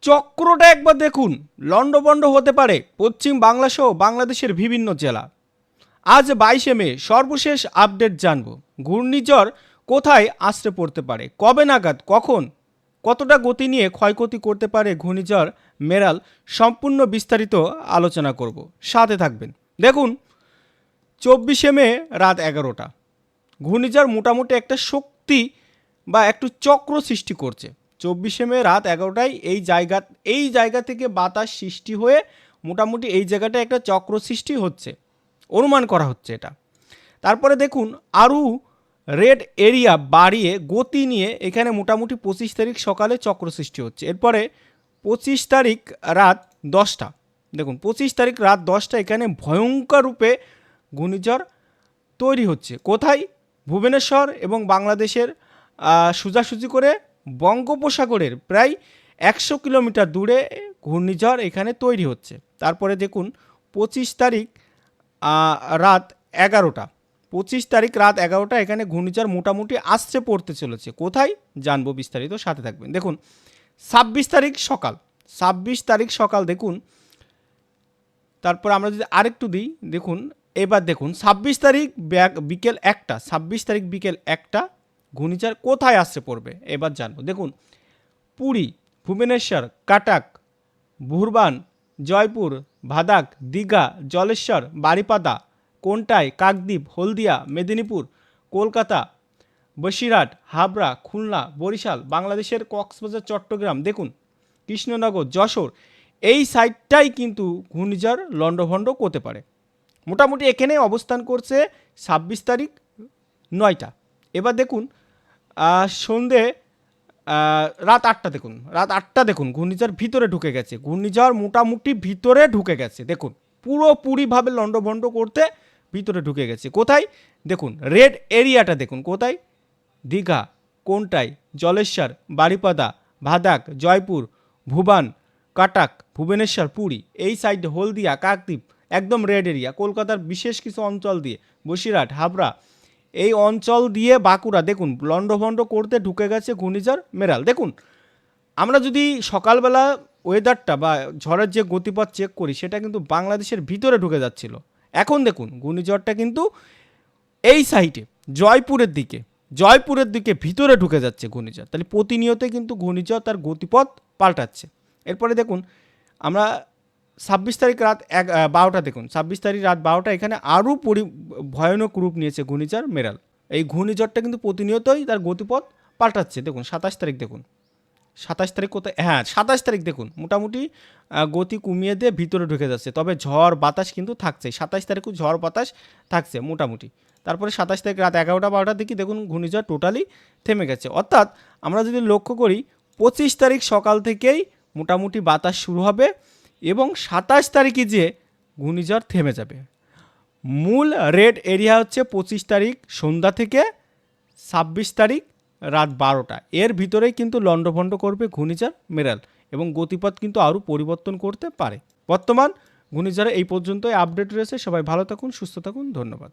চক্রটা একবার দেখুন। লণ্ডভণ্ড হতে পারে পশ্চিম বাংলা সহ বাংলাদেশের বিভিন্ন জেলা। আজ বাইশে মে, সর্বশেষ আপডেট জানব। ঘূর্ণিঝড় কোথায় আশ্রে পড়তে পারে? কবে নাগাদ? কখন? কতটা গতি নিয়ে ক্ষয়ক্ষতি করতে পারে ঘূর্ণিঝড়? মেরাল, সম্পূর্ণ বিস্তারিত আলোচনা করব। সাথে থাকবেন। দেখুন, চব্বিশে মে, রাত এগারোটা। ঘূর্ণিঝড় মোটামুটি একটা শক্তি বা একটু চক্র সৃষ্টি করছে। চব্বিশে মে রাত এগারোটায় এই জায়গা এই জায়গা থেকে বাতাস সৃষ্টি হয়ে মোটামুটি এই জায়গাটায় একটা চক্র সৃষ্টি হচ্ছে। অনুমান করা হচ্ছে এটা। তারপরে দেখুন, আরও রেড এরিয়া বাড়িয়ে গতি নিয়ে এখানে মোটামুটি পঁচিশ তারিখ সকালে চক্র সৃষ্টি হচ্ছে। এরপরে পঁচিশ তারিখ রাত দশটা, দেখুন, পঁচিশ তারিখ রাত দশটা এখানে ভয়ঙ্কর রূপে ঘূর্ণিঝড় তৈরি হচ্ছে। কোথায়? ভুবনেশ্বর এবং বাংলাদেশের সোজাসুজি করে বঙ্গোপসাগরের প্রায় একশো কিলোমিটার দূরে ঘূর্ণিঝড় এখানে তৈরি হচ্ছে। তারপরে দেখুন, পঁচিশ তারিখ রাত এগারোটা। পঁচিশ তারিখ রাত এগারোটা এখানে ঘূর্ণিঝড় মোটামুটি আসছে, পড়তে চলেছে। কোথায়? জানব বিস্তারিত, সাথে থাকবেন। দেখুন, ছাব্বিশ তারিখ সকাল। ছাব্বিশ তারিখ সকাল দেখুন, তারপর আমরা যদি আরেকটু দিই, দেখুন, এবার দেখুন, ছাব্বিশ তারিখ বিকেল একটা। ছাব্বিশ তারিখ বিকেল একটা ঘূর্ণিঝড় কোথায় আসছে পড়বে? এবার জানব। দেখুন, পুরী, ভুবনেশ্বর, কাটাক, বুরবান, জয়পুর, ভাদাক, দীঘা, জলেশ্বর, বারিপাদা, কোনটাই, কাকদ্বীপ, হলদিয়া, মেদিনীপুর, কলকাতা, বসিরহাট, হাবড়া, খুলনা, বরিশাল, বাংলাদেশের কক্সবাজার, চট্টগ্রাম। দেখুন, কৃষ্ণনগর, যশোর, এই সাইডটাই কিন্তু ঘূর্ণিঝড় লণ্ডভণ্ড করতে পারে। মোটামুটি এখানে অবস্থান করছে ছাব্বিশ তারিখ নয়টা। এবার দেখুন সন্ধে রাত আটটা দেখুন, রাত আটটা দেখুন, ঘূর্ণিঝড় ভিতরে ঢুকে গেছে, ঘূর্ণিঝড় মোটামুটি ভিতরে ঢুকে গেছে, দেখুন, পুরোপুরিভাবে লণ্ডভণ্ড করতে ভিতরে ঢুকে গেছে, কোথায়? দেখুন, রেড এরিয়াটা দেখুন, কোথায়? দীঘা কোনটায় জলেশ্বর, বারিপাদা, ভাদাক, জয়পুর, ভুবান, কাটাক, ভুবনেশ্বর, পুরী, এই সাইডে হলদিয়া, কাকদ্বীপ, একদম রেড এরিয়া, কলকাতার বিশেষ কিছু অঞ্চল দিয়ে, বসিরহাট, হাবড়া এই অঞ্চল দিয়ে বাঁকুড়া, দেখুন, লণ্ডভণ্ড করতে ঢুকে গেছে ঘূর্ণিঝড় মেরাল। দেখুন, আমরা যদি সকালবেলা ওয়েদারটা বা ঝড়ের যে গতিপথ চেক করি, সেটা কিন্তু বাংলাদেশের ভিতরে ঢুকে যাচ্ছিল। এখন দেখুন, ঘূর্ণিঝড়টা কিন্তু এই সাইডে জয়পুরের দিকে জয়পুরের দিকে ভিতরে ঢুকে যাচ্ছে ঘূর্ণিঝড়। তাহলে প্রতিনিয়তই কিন্তু ঘূর্ণিঝড় তার গতিপথ পাল্টাচ্ছে। এরপরে দেখুন, আমরা ছাব্বিশ তারিখ রাত এক বারোটা দেখুন, ছাব্বিশ তারিখ রাত বারোটা এখানে আরও পরি, ভয়ানক রূপ নিয়েছে ঘূর্ণিঝড় মেরাল। এই ঘূর্ণিঝড়টা কিন্তু প্রতিনিয়তই তার গতিপথ পাল্টাচ্ছে, দেখুন, সাতাশ তারিখ দেখুন। সাতাশ তারিখ কোথায়? হ্যাঁ সাতাশ তারিখ দেখুন, মোটামুটি গতি কমিয়ে দিয়ে ভিতরে ঢুকে যাচ্ছে, তবে ঝড় বাতাস কিন্তু থাকছে, সাতাশ তারিখও ঝড় বাতাস থাকছে মোটামুটি। তারপরে সাতাশ তারিখ রাত এগারোটা বারোটার দিকে দেখুন ঘূর্ণিঝড় টোটালি থেমে গেছে। অর্থাৎ আমরা যদি লক্ষ্য করি, পঁচিশ তারিখ সকাল থেকেই মোটামুটি বাতাস শুরু হবে এবং সাতাশ তারিখে যে ঘূর্ণিঝড় থেমে যাবে। মূল রেড এরিয়া হচ্ছে পঁচিশ তারিখ সন্ধ্যা থেকে ছাব্বিশ তারিখ রাত বারোটা। এর ভিতরেই কিন্তু লণ্ডভণ্ড করবে ঘূর্ণিঝড় মেরাল এবং গতিপথ কিন্তু আরও পরিবর্তন করতে পারে। বর্তমান ঘূর্ণিঝড়ে এই পর্যন্তই আপডেট রয়েছে। সবাই ভালো থাকুন, সুস্থ থাকুন, ধন্যবাদ।